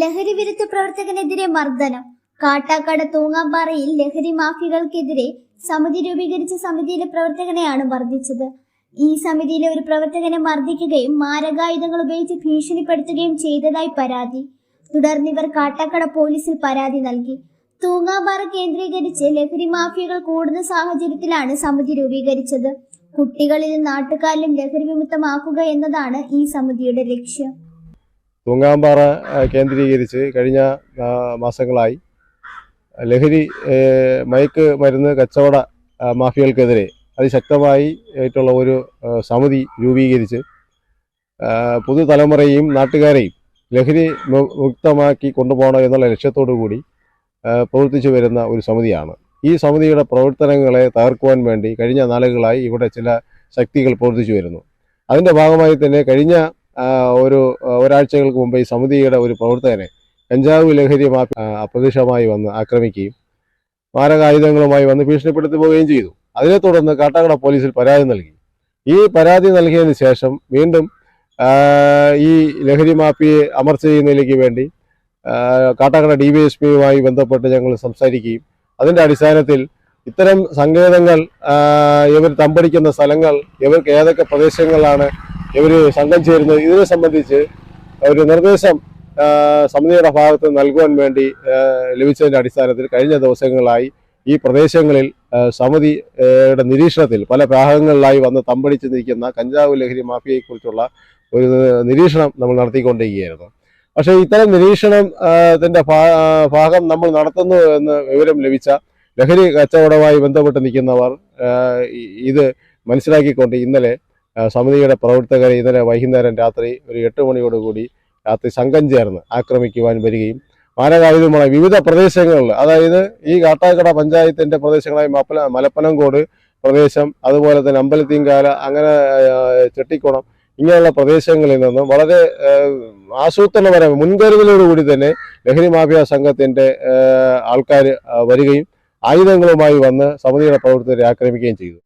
ലഹരി വിരുദ്ധ പ്രവർത്തകനെതിരെ മർദ്ദനം. കാട്ടാക്കട തൂങ്ങാമ്പാറയിൽ ലഹരി മാഫിയകൾക്കെതിരെ സമിതി രൂപീകരിച്ച സമിതിയിലെ പ്രവർത്തകനെയാണ് മർദ്ദിച്ചത്. ഈ സമിതിയിലെ ഒരു പ്രവർത്തകനെ മർദ്ദിക്കുകയും മാരകായുധങ്ങൾ ഉപയോഗിച്ച് ഭീഷണിപ്പെടുത്തുകയും ചെയ്തതായി പരാതി. തുടർന്ന് ഇവർ കാട്ടാക്കട പോലീസിൽ പരാതി നൽകി. തൂങ്ങാമ്പാറ കേന്ദ്രീകരിച്ച് ലഹരി മാഫിയകൾ കൂടുന്ന സാഹചര്യത്തിലാണ് സമിതി രൂപീകരിച്ചത്. കുട്ടികളിലും നാട്ടുകാരിലും ലഹരി വിമുക്തമാക്കുക എന്നതാണ് ഈ സമിതിയുടെ ലക്ഷ്യം. തൂങ്ങാമ്പാറ കേന്ദ്രീകരിച്ച് കഴിഞ്ഞ മാസങ്ങളായി ലഹരി മയക്ക് മരുന്ന് കച്ചവട മാഫിയകൾക്കെതിരെ അതിശക്തമായി ആയിട്ടുള്ള ഒരു സമിതി രൂപീകരിച്ച് പുതുതലമുറയെയും നാട്ടുകാരെയും ലഹരി മുക്തമാക്കി കൊണ്ടുപോകണം എന്നുള്ള ലക്ഷ്യത്തോടു കൂടി പ്രവർത്തിച്ചു വരുന്ന ഒരു സമിതിയാണ്. ഈ സമിതിയുടെ പ്രവർത്തനങ്ങളെ തകർക്കുവാൻ വേണ്ടി കഴിഞ്ഞ നാളുകളായി ഇവിടെ ചില ശക്തികൾ പ്രവർത്തിച്ചു വരുന്നു. അതിന്റെ ഭാഗമായി തന്നെ കഴിഞ്ഞ ഒരു ഒരാഴ്ചകൾക്ക് മുമ്പ് ഈ സമിതിയുടെ ഒരു പ്രവർത്തകനെ കഞ്ചാവ് ലഹരി അപ്രതീക്ഷിതമായി വന്ന് ആക്രമിക്കുകയും മാരകായുധങ്ങളുമായി വന്ന് ഭീഷണിപ്പെടുത്തി പോവുകയും ചെയ്തു. അതിനെ തുടർന്ന് കാട്ടാക്കട പോലീസിൽ പരാതി നൽകി. ഈ പരാതി നൽകിയതിന് ശേഷം വീണ്ടും ഈ ലഹരി മാഫിയെ അമർച്ച ചെയ്യുന്നതിലേക്ക് വേണ്ടി കാട്ടാക്കട ഡി വി എസ് പിയുമായി ബന്ധപ്പെട്ട് ഞങ്ങൾ സംസാരിക്കുകയും അതിന്റെ അടിസ്ഥാനത്തിൽ ഇത്തരം സങ്കേതങ്ങൾ ഇവർ തമ്പടിക്കുന്ന സ്ഥലങ്ങൾ ഇവർക്ക് ഏതൊക്കെ പ്രദേശങ്ങളാണ് ഇവർ സംഘം ചേരുന്നത് ഇതിനെ സംബന്ധിച്ച് ഒരു നിർദ്ദേശം സമിതിയുടെ ഭാഗത്ത് നൽകുവാൻ വേണ്ടി ലഭിച്ചതിന്റെ അടിസ്ഥാനത്തിൽ കഴിഞ്ഞ ദിവസങ്ങളായി ഈ പ്രദേശങ്ങളിൽ സമിതിയുടെ നിരീക്ഷണത്തിൽ പല ഭാഗങ്ങളിലായി വന്ന് തമ്പടിച്ച് നിൽക്കുന്ന കഞ്ചാവ് ലഹരി മാഫിയയെക്കുറിച്ചുള്ള ഒരു നിരീക്ഷണം നമ്മൾ നടത്തിക്കൊണ്ടിരിക്കുകയായിരുന്നു. പക്ഷേ ഇത്തരം നിരീക്ഷണത്തിന്റെ ഭാഗം നമ്മൾ നടത്തുന്നു എന്ന് വിവരം ലഭിച്ച ലഹരി കച്ചവടവുമായി ബന്ധപ്പെട്ട് നിൽക്കുന്നവർ ഇത് മനസ്സിലാക്കിക്കൊണ്ട് ഇന്നലെ സമിതിയുടെ പ്രവർത്തകരെ ഇന്നലെ വൈകുന്നേരം രാത്രി ഒരു എട്ട് മണിയോടുകൂടി രാത്രി സംഘം ചേർന്ന് ആക്രമിക്കുവാൻ വരികയും മാനകായുധമായ വിവിധ പ്രദേശങ്ങളിൽ അതായത് ഈ കാട്ടാക്കട പഞ്ചായത്തിന്റെ പ്രദേശങ്ങളായ മപ്പല മലപ്പനംകോട് പ്രദേശം അതുപോലെ തന്നെ അമ്പലത്തിങ്കാല അങ്ങനെ ചെട്ടിക്കുണം ഇങ്ങനെയുള്ള പ്രദേശങ്ങളിൽ നിന്നും വളരെ ആസൂത്രണപരമായി മുൻകരുതലോടുകൂടി തന്നെ ലഹരി മാഫിയ സംഘത്തിന്റെ ആൾക്കാർ വരികയും ആയുധങ്ങളുമായി വന്ന് സമിതിയുടെ പ്രവർത്തകരെ ആക്രമിക്കുകയും ചെയ്തു.